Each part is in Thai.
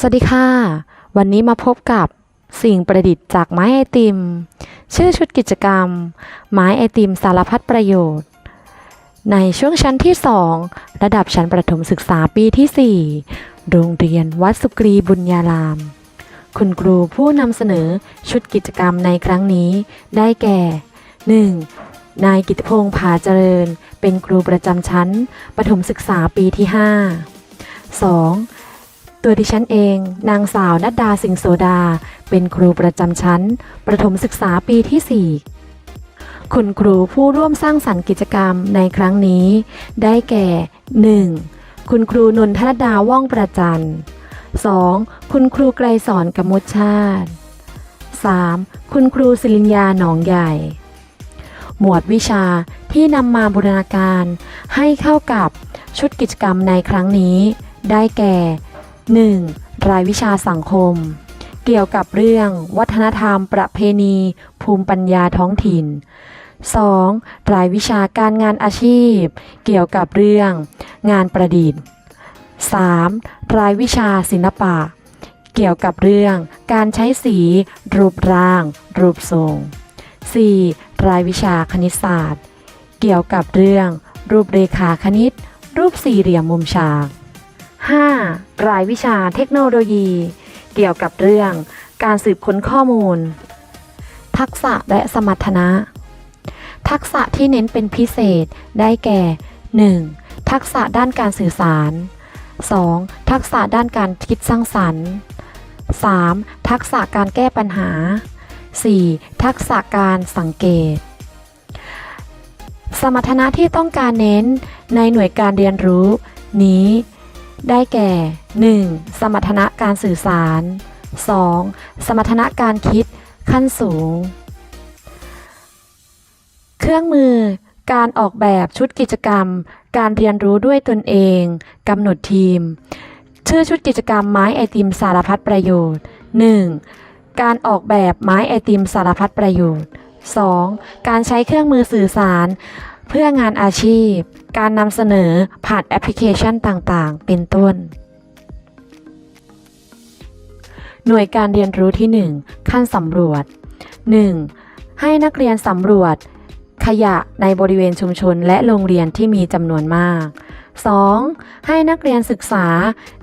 สวัสดีค่ะ วันนี้มาพบกับสิ่งประดิษฐ์จากไม้ไอติม ชื่อชุดกิจกรรม ไม้ไอติมสารพัดประโยชน์ ในช่วงชั้นที่ 2 ระดับชั้นประถมศึกษาปีที่ 4 โรงเรียนวัดสุกรีบุญญาราม คุณครูผู้นำเสนอชุดกิจกรรมในครั้งนี้ ได้แก่ 1. นายกิตพงษ์ผาเจริญ เป็นครูประจำชั้นประถมศึกษาปีที่ 5 2. ตัวดิฉันเอง นางสาวนัดดาสิงโสดา เป็นครูประจำชั้น ประถมศึกษาปีที่ 4 คุณครูผู้ร่วมสร้างสรรค์กิจกรรมในครั้งนี้ ได้แก่ 1. คุณครูนนทรดาว่องประจัน 2. คุณครูไกรสอนกมุชชาติ 3. คุณครูศิลินยาหนองใหญ่ หมวดวิชาที่นำมาบูรณาการให้เข้ากับชุดกิจกรรมในครั้งนี้ ได้แก่ 1. รายวิชาสังคม เกี่ยวกับเรื่อง วัฒนธรรม ประเพณี ภูมิปัญญาท้องถิ่น 2. รายวิชาการงานอาชีพ เกี่ยวกับเรื่อง งานประดิษฐ์ 3. รายวิชาศิลปะ เกี่ยวกับเรื่อง การใช้สี รูปร่าง รูปทรง 4. รายวิชาคณิตศาสตร์ เกี่ยวกับเรื่อง รูปเรขาคณิต รูปสี่เหลี่ยมมุมฉาก 5. รายวิชาเทคโนโลยี เกี่ยวกับเรื่อง การสืบค้นข้อมูล ทักษะและสมรรถนะ ทักษะที่เน้นเป็นพิเศษได้แก่ 1. ทักษะด้านการสื่อสาร 2. ทักษะด้านการคิดสร้างสรรค์ 3. ทักษะการแก้ปัญหา 4. ทักษะการสังเกต สมรรถนะที่ต้องการเน้นในหน่วยการเรียนรู้นี้ ได้แก่ 1. สมรรถนะการสื่อสาร 2. สมรรถนะการคิดขั้นสูง เครื่องมือ การออกแบบชุดกิจกรรม การเรียนรู้ด้วยตนเองกำหนดทีม ชื่อชุดกิจกรรมไม้ไอติมสารพัดประโยชน์ 1. การออกแบบไม้ไอติมสารพัดประโยชน์ 2. การใช้เครื่องมือสื่อสาร เพื่องานอาชีพ การนำเสนอผ่านแอปพลิเคชันต่างๆ เป็นต้น หน่วยการเรียนรู้ที่ 1 ขั้นสำรวจ 1. ให้นักเรียนสำรวจขยะในบริเวณชุมชนและโรงเรียนที่มีจำนวนมาก 2. ให้นักเรียนศึกษา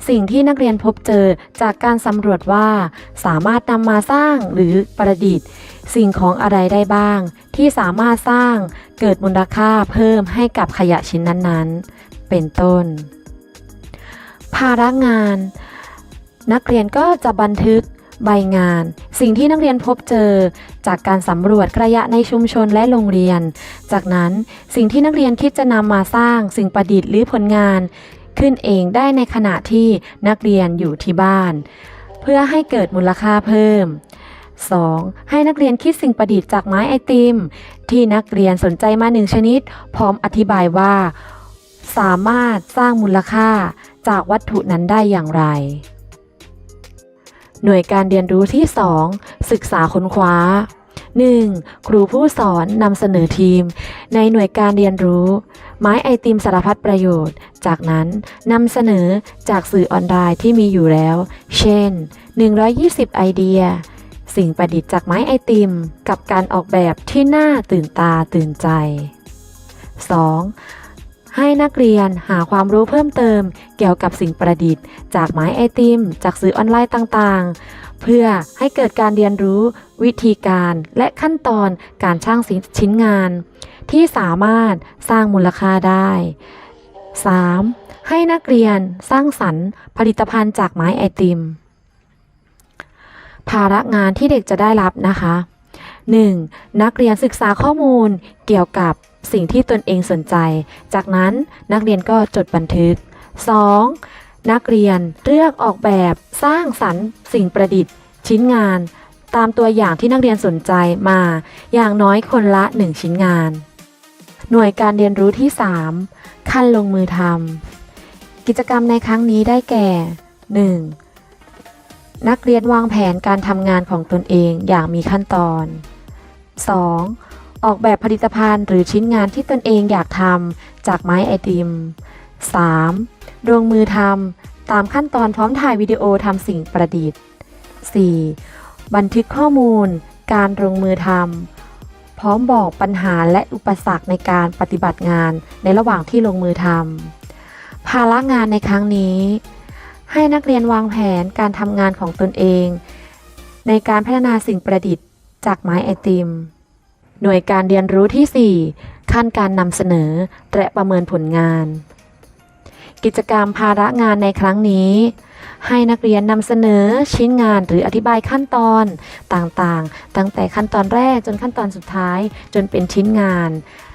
สิ่งที่นักเรียนพบเจอจากการสำรวจว่า สามารถนำมาสร้างหรือประดิษฐ์ สิ่งของอะไรได้บ้าง ที่สามารถสร้างเกิดมูลค่าเพิ่มให้กับขยะชิ้นนั้นๆ เป็นต้น ภาระงาน นักเรียนก็จะบันทึก ใบงาน สิ่งที่นักเรียนพบเจอ จากการสำรวจขยะในชุมชนและโรงเรียน จากนั้นสิ่งที่นักเรียนคิดจะนำมาสร้าง สิ่งประดิษฐ์หรือผลงาน ขึ้นเองได้ในขณะที่นักเรียนอยู่ที่บ้าน เพื่อให้เกิดมูลค่าเพิ่ม 2. ให้นักเรียนคิดสิ่งประดิษฐ์จากไม้ไอติม ที่นักเรียนสนใจมาหนึ่งชนิด พร้อมอธิบายว่า สามารถสร้างมูลค่าจากวัตถุนั้นได้อย่างไร หน่วยการเรียนรู้ที่ 2 ศึกษาค้นคว้า 1. ครูผู้สอนนำเสนอทีม ในหน่วยการเรียนรู้ ไม้ไอติมสารพัดประโยชน์ จากนั้นนำเสนอจากสื่อออนไลน์ที่มีอยู่แล้ว เช่น 120 ไอเดีย สิ่งประดิษฐ์จากไม้ไอติม กับการออกแบบที่น่าตื่นตาตื่นใจ 2. ให้นักเรียนหาความรู้เพิ่มเติม เกี่ยวกับสิ่งประดิษฐ์ จากไม้ไอติม จากสื่อออนไลน์ต่างๆ เพื่อให้เกิดการเรียนรู้วิธีการและขั้นตอนการช่างชิ้นงาน ที่สามารถสร้างมูลค่าได้ 3. ให้นักเรียนสร้างสรรค์ผลิตภัณฑ์จากไม้ไอติม ภาระงานที่เด็กจะได้รับนะคะ 1. นักเรียนศึกษาข้อมูลเกี่ยวกับ สิ่งที่ตนเองสนใจ จากนั้นนักเรียนก็จดบันทึก 2. นักเรียนเลือกออกแบบสร้างสรรค์ สิ่งประดิษฐ์ ชิ้นงาน ตามตัวอย่างที่นักเรียนสนใจมา อย่างน้อยคนละ 1 ชิ้นงาน หน่วยการเรียนรู้ที่ 3 ขั้นลงมือทำกิจกรรมในครั้งนี้ได้แก่ 1. นักเรียนวางแผนการทำงานของตนเองอย่างมีขั้นตอน 2. ออกแบบผลิตภัณฑ์หรือชิ้นงานที่ตนเองอยากทำจากไม้ไอติม 3. ลงมือทำตามขั้นตอนพร้อมถ่ายวิดีโอทำสิ่งประดิษฐ์ 4. บันทึกข้อมูล การลงมือทำพร้อมบอกปัญหาและอุปสรรคในการปฏิบัติงานในระหว่างที่ลงมือทำภาระงานในครั้งนี้ ให้นักเรียนวางแผนการทำงานของตนเอง ในการพัฒนาสิ่งประดิษฐ์จากไม้ไอติม หน่วยการเรียนรู้ที่ 4 ขั้นการนำเสนอ และประเมินผลงาน กิจกรรมภาระงานในครั้งนี้ ให้นักเรียนนำเสนอชิ้นงานหรืออธิบายขั้นตอนต่างๆ ตั้งแต่ขั้นตอนแรกจนขั้นตอนสุดท้ายจนเป็นชิ้นงาน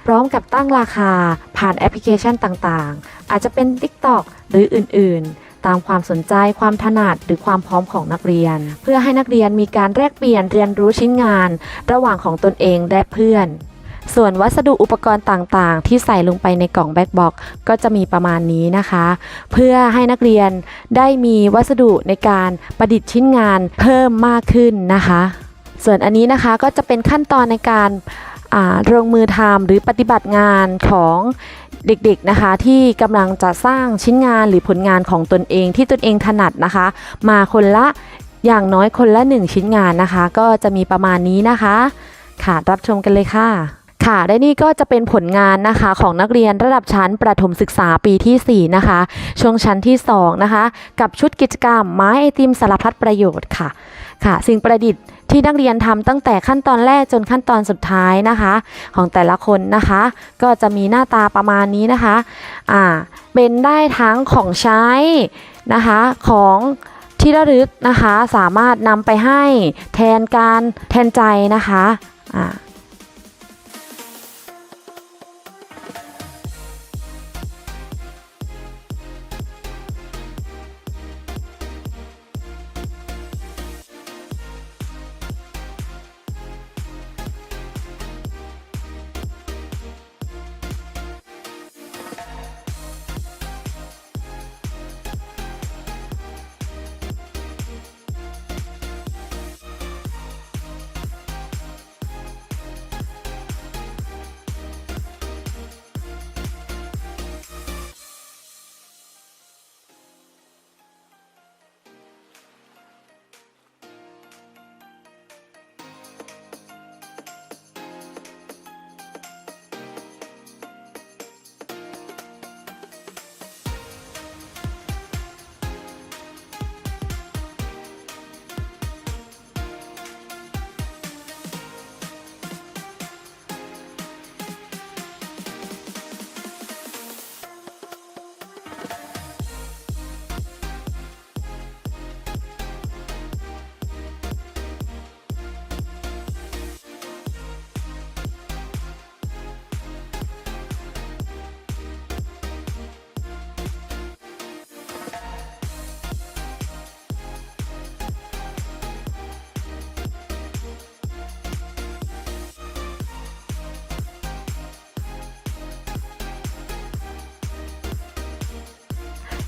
พร้อมกับตั้งราคาผ่านแอปพลิเคชันต่างๆ อาจจะเป็น TikTok หรืออื่นๆ ตามความสนใจความถนัดหรือความพร้อมของนักเรียน เพื่อให้นักเรียนมีการแลกเปลี่ยนเรียนรู้ชิ้นงาน ระหว่างของตนเองและเพื่อน ส่วนวัสดุอุปกรณ์ต่างๆ ที่ใส่ลงไปในกล่องแบ็กบ็อกก็จะมีประมาณนี้นะคะ เพื่อให้นักเรียนได้มีวัสดุในการประดิษฐ์ชิ้นงานเพิ่มมากขึ้นนะคะ ส่วนอันนี้นะคะก็จะเป็นขั้นตอนในการ ลงมือทำหรือปฏิบัติงานของเด็กๆนะคะที่กำลังจะสร้างชิ้นงานหรือผลงานของตนเองที่ตนเองถนัดนะคะ มาคนละอย่างน้อยคนละหนึ่งชิ้นงานนะคะ ก็จะมีประมาณนี้นะคะ ค่ะรับชมกันเลยค่ะค่ะและนี่ก็จะเป็นผลงานนะคะของนักเรียนระดับชั้นประถมศึกษาปีที่ 4 นะคะ ช่วงชั้นที่ 2 นะคะ กับชุดกิจกรรมไม้ไอติมสารพัดประโยชน์ค่ะค่ะ สิ่งประดิษฐ์ ที่นักเรียนทำตั้งแต่ขั้นตอนแรกจนขั้นตอนสุดท้ายนะคะ ของแต่ละคนนะคะ ก็จะมีหน้าตาประมาณนี้นะคะอ่าเป็นได้ทั้งของใช้นะคะของที่ระลึกนะคะ สามารถนำไปให้แทนการแทนใจนะคะอ่า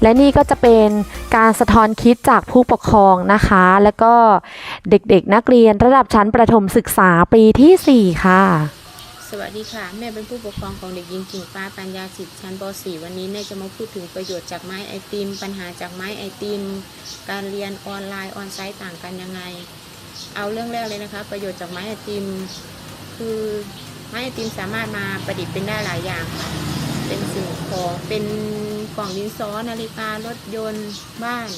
และนี่ก็จะเป็นการสะท้อนคิดจากผู้ปกครองนะคะ แล้วก็เด็กๆนักเรียนระดับชั้นประถมศึกษาปีที่ 4 ค่ะ สวัสดีค่ะ แม่เป็นผู้ปกครองของเด็กหญิงกิ่งฟ้าปัญญาสิทธิ์ชั้นป .4 วันนี้แม่จะมาพูดถึงประโยชน์จากไม้ไอติม ปัญหาจากไม้ไอติม การเรียนออนไลน์ออนไซต์ต่างกันยังไง เอาเรื่องแรกเลยนะคะ ประโยชน์จากไม้ไอติม คือไม้ไอติมสามารถมาประดิษฐ์เป็นได้หลายอย่างค่ะเป็นสิ่งของเป็น กล่องดินสอนาฬิการถยนต์บ้าน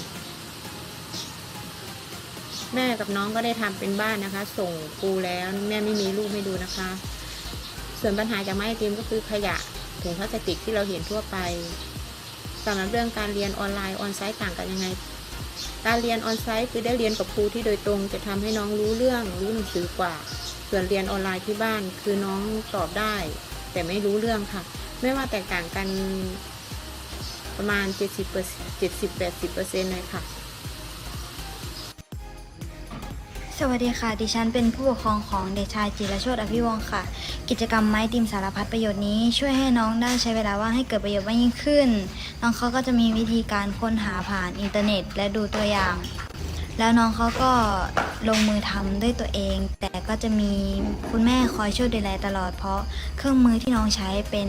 แม่กับน้องก็ได้ทำเป็นบ้านนะคะ ส่งครูแล้วแม่ไม่มีรูปให้ดูนะคะ ส่วนปัญหาจากไม้ไอติมก็คือขยะถุงพลาสติกที่เราเห็นทั่วไปสำหรับเรื่องการเรียนออนไลน์ออนไซต์ต่างกันยังไง การเรียนออนไซต์คือได้เรียนกับครูที่โดยตรงจะทำให้น้องรู้เรื่องรู้หนังสือกว่า ส่วนเรียนออนไลน์ที่บ้านคือน้องตอบได้ แต่ไม่รู้เรื่องค่ะ ไม่ว่าแตกต่างกัน ประมาณ70 70 80%เลยค่ะ สวัสดีค่ะ ดิฉันเป็นผู้ปกครองของเด็กชายจิรโชตอภิวงศ์ค่ะ กิจกรรมไม้ติมสารพัดประโยชน์นี้ช่วยให้น้องได้ใช้เวลาว่างให้เกิดประโยชน์มากยิ่งขึ้น น้องเขาก็จะมีวิธีการค้นหาผ่านอินเทอร์เน็ต และดูตัวอย่าง แล้วน้องเขาก็ลงมือทำด้วยตัวเอง แต่ก็จะมีคุณแม่คอยช่วยดูแลตลอด เพราะเครื่องมือที่น้องใช้เป็น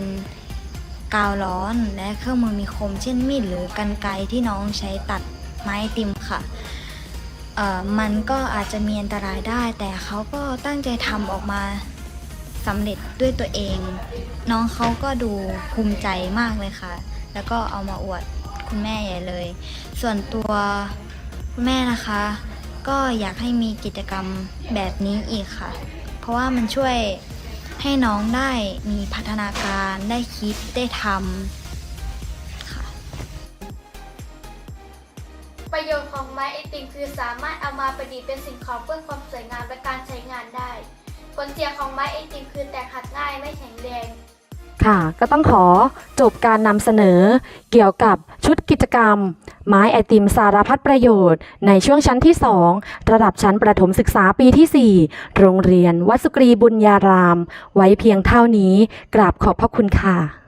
กาวร้อนและเครื่องมือมีคมเช่นมีดหรือกันไกรที่น้องใช้ตัดไม้ติมค่ะเอ่อมันก็อาจจะมีอันตรายได้ แต่เขาก็ตั้งใจทำออกมาสำเร็จด้วยตัวเอง น้องเขาก็ดูภูมิใจมากเลยค่ะ แล้วก็เอามาอวดคุณแม่ใหญ่เลย ส่วนตัวคุณแม่นะคะ ก็อยากให้มีกิจกรรมแบบนี้อีกค่ะ เพราะว่ามันช่วย ให้น้องได้มีพัฒนาการได้คิดได้ทำค่ะ ประโยชน์ของไม้ไอติมคือสามารถเอามาประดิษฐ์เป็นสิ่งของเพื่อความสวยงามและการใช้งานได้ ผลเสียของไม้ไอติมคือแตกหักง่ายไม่แข็งแรง ค่ะ ก็ต้องขอจบการนำเสนอเกี่ยวกับชุดกิจกรรม ไม้ไอติมสารพัดประโยชน์ ในช่วงชั้นที่ 2 ระดับชั้นประถมศึกษาปีที่ 4 โรงเรียนวัดสุกรีบุญญาราม ไว้เพียงเท่านี้ กราบขอบพระคุณค่ะ